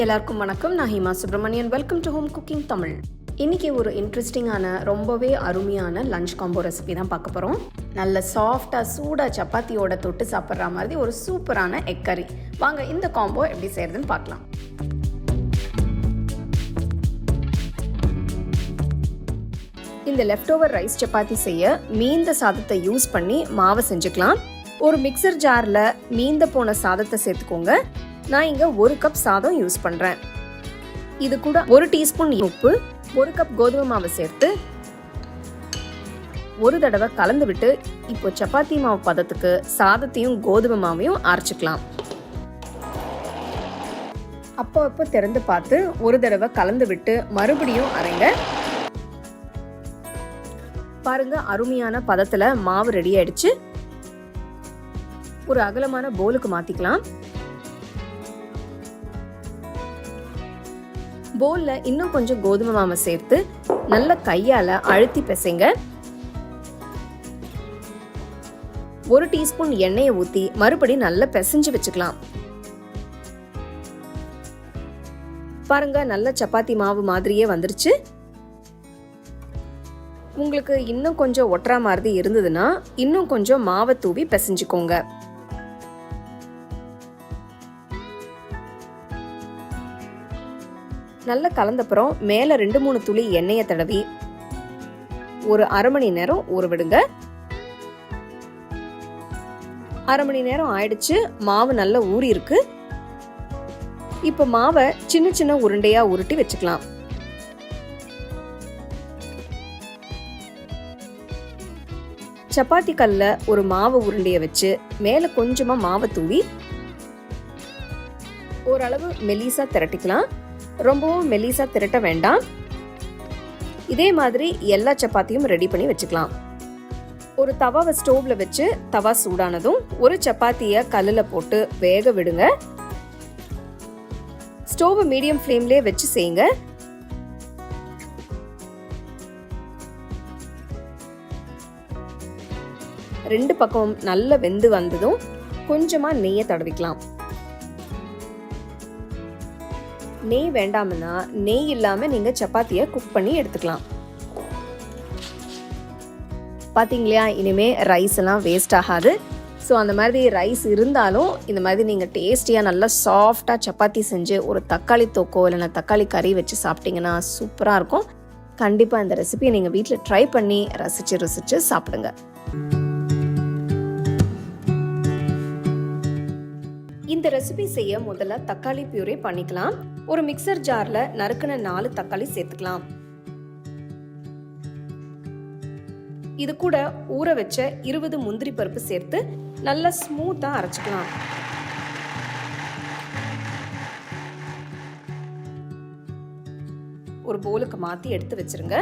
எல்லாருக்கும் வணக்கம். நான் Hima Subramanian welcome to home cooking Tamil இன்னைக்கு ஒரு இன்ட்ரெஸ்டிங்கான ரொம்பவே அருமையான லஞ்ச் காம்போ ரெசிபி தான் பார்க்க போகிறோம் நல்ல சாஃப்டாக சூடாக சப்பாத்தியோட தொட்டு சாப்பிட்ற மாதிரி ஒரு சூப்பரான எக் கறி வாங்க இந்த காம்போ எப்படி செய்யறதுன்னு பார்க்கலாம். இந்த லெஃப்ட் ஓவர் ரைஸ் சப்பாத்தி செய்ய மீந்த சாதத்தை யூஸ் பண்ணி மாவை செஞ்சுக்கலாம். ஒரு மிக்சர் ஜாரில் மீந்த போன சாதத்தை சேர்த்துக்கோங்க. நான் இங்கே ஒரு கப் சாதம் யூஸ் பண்ணுறேன் இது கூட ஒரு டீஸ்பூன் உப்பு ஒரு கப் கோதுமை மாவை சேர்த்து ஒரு தடவை கலந்து விட்டு இப்போ சப்பாத்தி மாவு பதத்துக்கு சாதத்தையும் கோதுமை மாவையும் அரைச்சிக்கலாம். அப்போ அப்போ திறந்து பார்த்து ஒரு தடவை கலந்து விட்டு மறுபடியும் அரைங்க. பாருங்க அருமையான பதத்துல மாவு ரெடி ஆயிடுச்சு. ஒரு அகலமான போலுக்கு மாத்திக்கலாம். போல்ல இன்னும் கொஞ்சம் கோதுமை மாவை சேர்த்து நல்ல கையால அழுத்தி பிசைங்க. ஒரு டீஸ்பூன் எண்ணெயை ஊத்தி மறுபடி நல்லா பிசைஞ்சு வச்சுக்கலாம். பாருங்க நல்ல சப்பாத்தி மாவு மாதிரியே வந்துருச்சு. உங்களுக்கு இன்னும் கொஞ்சம் ஒட்டுற மாதிரி இருந்ததுன்னா இன்னும் கொஞ்சம் மாவை தூவி பிசைஞ்சுக்கோங்க. நல்லா கலந்தப்புறம் மேலே ரெண்டு மூணு துளி எண்ணெயை தடவி ஒரு அரை மணி நேரம் ஊற விடுங்க அரை மணி நேரம் ஆயிடுச்சு. மாவு நல்லா ஊறி இருக்கு இப்போ மாவை சின்ன சின்ன உருண்டையா உருட்டி வச்சுக்கலாம். சப்பாத்தி கல்ல ஒரு மாவு உருண்டையை வச்சு மேலே கொஞ்சமா மாவை தூவி ஓரளவு மெலிசா திரட்டிக்கலாம். ரொம்பவும் மெலிசாக திரட்ட வேண்டாம். இதே மாதிரி எல்லா சப்பாத்தியும் ரெடி பண்ணி வச்சுக்கலாம். ஒரு தவாவை ஸ்டோவ்ல வச்சு தவா சூடானதும் ஒரு சப்பாத்திய கல்லுல போட்டு வேக விடுங்க. ஸ்டோவை மீடியம் ஃப்ளேம்லயே வச்சு செய்யுங்க. ரெண்டு பக்கமும் நல்ல வெந்து வந்ததும் கொஞ்சமா நெய்யை தடவிக்கலாம். நெய் வேண்டாம்னா நெய் இல்லாமல் நீங்கள் சப்பாத்தியை குக் பண்ணி எடுத்துக்கலாம். பாத்தீங்களா? இனிமேல் ரைஸ் எல்லாம் வேஸ்ட் ஆகாது. ஸோ அந்த மாதிரி ரைஸ் இருந்தாலும் இந்த மாதிரி நீங்கள் டேஸ்டியாக நல்லா சாஃப்டாக சப்பாத்தி செஞ்சு ஒரு தக்காளி தொக்கோ இல்லைன்னா தக்காளி கறி வச்சு சாப்பிட்டீங்கன்னா சூப்பராக இருக்கும். கண்டிப்பாக இந்த ரெசிபியை நீங்கள் வீட்டில் ட்ரை பண்ணி ரசித்து ருசித்து சாப்பிடுங்க. இந்த ரெசிபி செய்ய முதல்ல தக்காளி பியூரே பண்ணிக்கலாம். ஒரு மிக்சர் ஜார்ல நறுக்குன நாலு தக்காளி சேர்த்துக்கலாம். இது கூட ஊற வச்ச இருபது முந்திரி பருப்பு சேர்த்து நல்லா ஸ்மூத்தா அரைச்சுக்கலாம். ஒரு போலுக்கு மாத்தி எடுத்து வச்சிருங்க.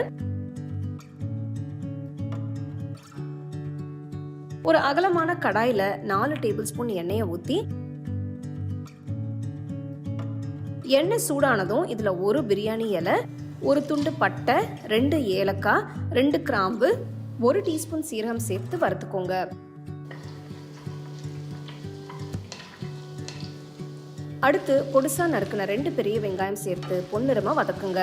ஒரு அகலமான கடாயில நாலு டேபிள் ஸ்பூன் எண்ணெயை ஊற்றி எண்ணெய் சூடானதும் இதில் ஒரு பிரியாணி இலை ஒரு துண்டு பட்டை ரெண்டு ஏலக்காய் ரெண்டு கிராம்பு ஒரு டீஸ்பூன் சீரகம் சேர்த்து வறுத்துக்கோங்க. அடுத்து பொடிசா நறுக்கின ரெண்டு பெரிய வெங்காயம் சேர்த்து பொன்னிறமாக வதக்குங்க.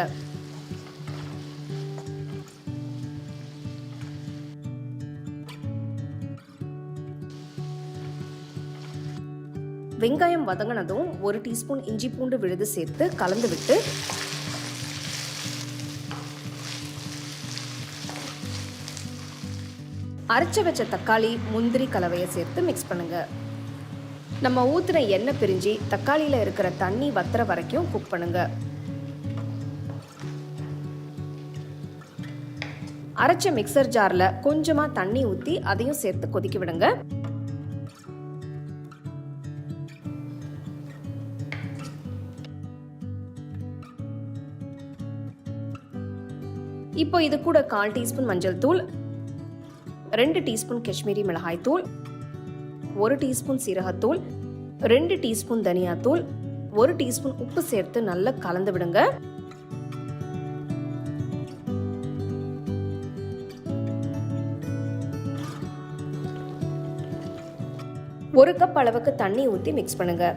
வெங்காயம் வதங்கினதும் ஒரு டீஸ்பூன் இஞ்சி பூண்டு விழுது சேர்த்து கலந்து விட்டு அரைச்ச வச்ச தக்காளி முந்திரி கலவையை சேர்த்து மிக்ஸ் பண்ணுங்க. நம்ம ஊத்துன எண்ணெய் பிரிஞ்சு தக்காளியில் இருக்கிற தண்ணி வத்துற வரைக்கும் குக் பண்ணுங்க. அரைச்ச மிக்சர் ஜாரில் கொஞ்சமாக தண்ணி ஊற்றி அதையும் சேர்த்து கொதிக்க விடுங்க. இப்போ இது கூட கால் டீஸ்பூன் மஞ்சள் தூள் ரெண்டு டீஸ்பூன் காஷ்மீரி மிளகாய் தூள் ஒரு டீஸ்பூன் சீரகத்தூள் ரெண்டு டீஸ்பூன் தனியாத்தூள் ஒரு டீஸ்பூன் உப்பு சேர்த்து நல்லா கலந்து விடுங்க. ஒரு கப் அளவுக்கு தண்ணி ஊற்றி மிக்ஸ் பண்ணுங்கள்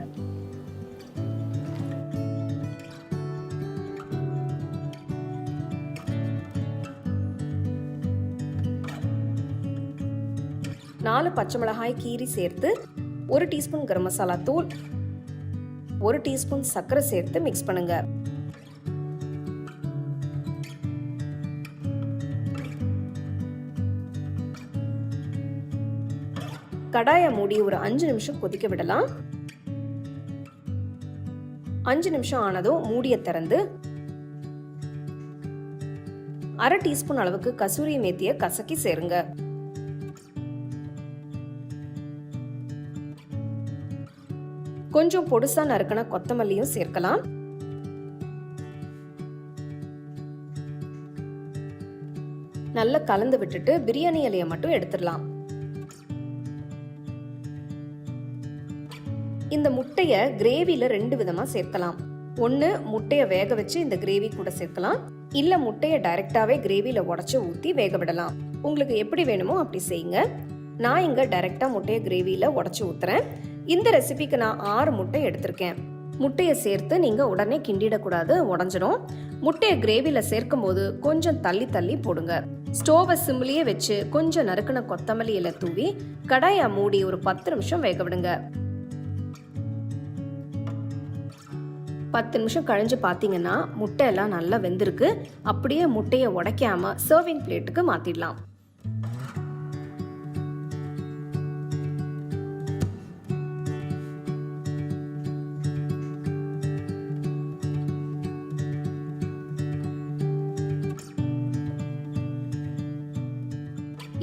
நாலு பச்சை மிளகாய் கீரி சேர்த்து ஒரு டீஸ்பூன் கரம் மசாலா தூள் ஒரு டீஸ்பூன் சர்க்கரை சேர்த்து மிக்ஸ் பண்ணுங்க. கடாயை மூடி ஒரு அஞ்சு நிமிஷம் கொதிக்க விடலாம். அஞ்சு நிமிஷம் ஆனதும் மூடிய திறந்து அரை டீஸ்பூன் அளவுக்கு கசூரி மேத்திய கசக்கி சேருங்க. கொஞ்சம் பொடுசா நறுக்கின கொத்தமல்லியும் சேர்க்கலாம். நல்லா கலந்து விட்டுட்டு பிரியாணி இலையை மட்டும் எடுத்துடலாம். இந்த முட்டைய கிரேவில ரெண்டு விதமா சேர்க்கலாம். ஒன்று முட்டையை வேக வச்சு இந்த கிரேவி கூட சேர்க்கலாம். இல்ல முட்டையை டைரக்டாவே கிரேவில உடச்சு ஊத்தி வேக விடலாம். உங்களுக்கு எப்படி வேணுமோ அப்படி செய்யுங்க. நான் இங்க டைரக்டா முட்டையை கிரேவில உடச்சு ஊத்துறேன். இந்த ரெசிபிக்கு நான் ஆறு முட்டை எடுத்திருக்கேன். முட்டையை சேர்த்து நீங்கள் உடனே கிண்டிடக்கூடாது உடஞ்சிடும். முட்டையை கிரேவியில் சேர்க்கும் போது கொஞ்சம் தள்ளி தள்ளி போடுங்க. ஸ்டோவை சிம்லியே வச்சு கொஞ்சம் நறுக்கின கொத்தமல்லி இலை தூவி கடாயை மூடி ஒரு பத்து நிமிஷம் வேக விடுங்க. பத்து நிமிஷம் கழிஞ்சு பார்த்தீங்கன்னா முட்டையெல்லாம் நல்லா வெந்திருக்கு. அப்படியே முட்டையை உடைக்காம சர்விங் பிளேட்டுக்கு மாற்றிடலாம்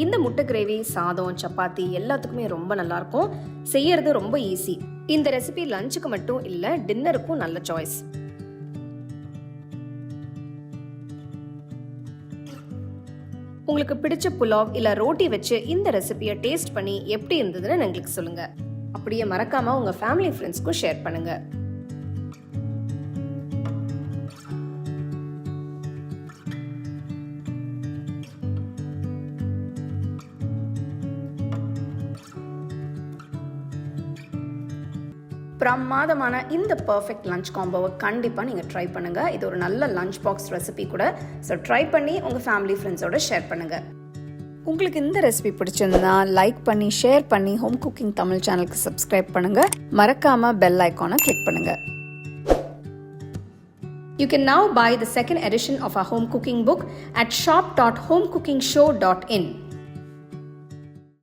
இந்த முட்டை கிரேவி சாதம் சப்பாத்தி எல்லாத்துக்குமே ரொம்ப நல்லா இருக்கும் செய்யறது ரொம்ப ஈஸி இந்த ரெசிபி லஞ்சுக்கு மட்டும் இல்ல டின்னருக்கும் நல்ல சாய்ஸ் உங்களுக்கு பிடிச்ச புலாவ் இல்ல ரோட்டி வச்சு இந்த ரெசிபியை டேஸ்ட் பண்ணி எப்படி இருந்ததுன்னு எங்களுக்கு சொல்லுங்க. அப்படியே மறக்காம உங்க ஃபேமிலி ஃப்ரெண்ட்ஸ்க்கும் ஷேர் பண்ணுங்க. பிரமாதமான இந்த பர்ஃபெக்ட் லஞ்ச் காம்போவை கண்டிப்பாக நீங்கள் ட்ரை பண்ணுங்கள் இது ஒரு நல்ல லஞ்ச் பாக்ஸ் ரெசிபி கூட. ஸோ ட்ரை பண்ணி உங்கள் ஃபேமிலி ஃப்ரெண்ட்ஸோட ஷேர் பண்ணுங்கள் உங்களுக்கு இந்த ரெசிபி பிடிச்சிருந்தா லைக் பண்ணி ஷேர் பண்ணி ஹோம் குக்கிங் தமிழ் சேனலுக்கு சப்ஸ்கிரைப் பண்ணுங்கள் மறக்காமல் பெல் ஐக்கானை கிளிக் பண்ணுங்கள் You can now buy the second edition of our home cooking book at shop.homecookingshow.in.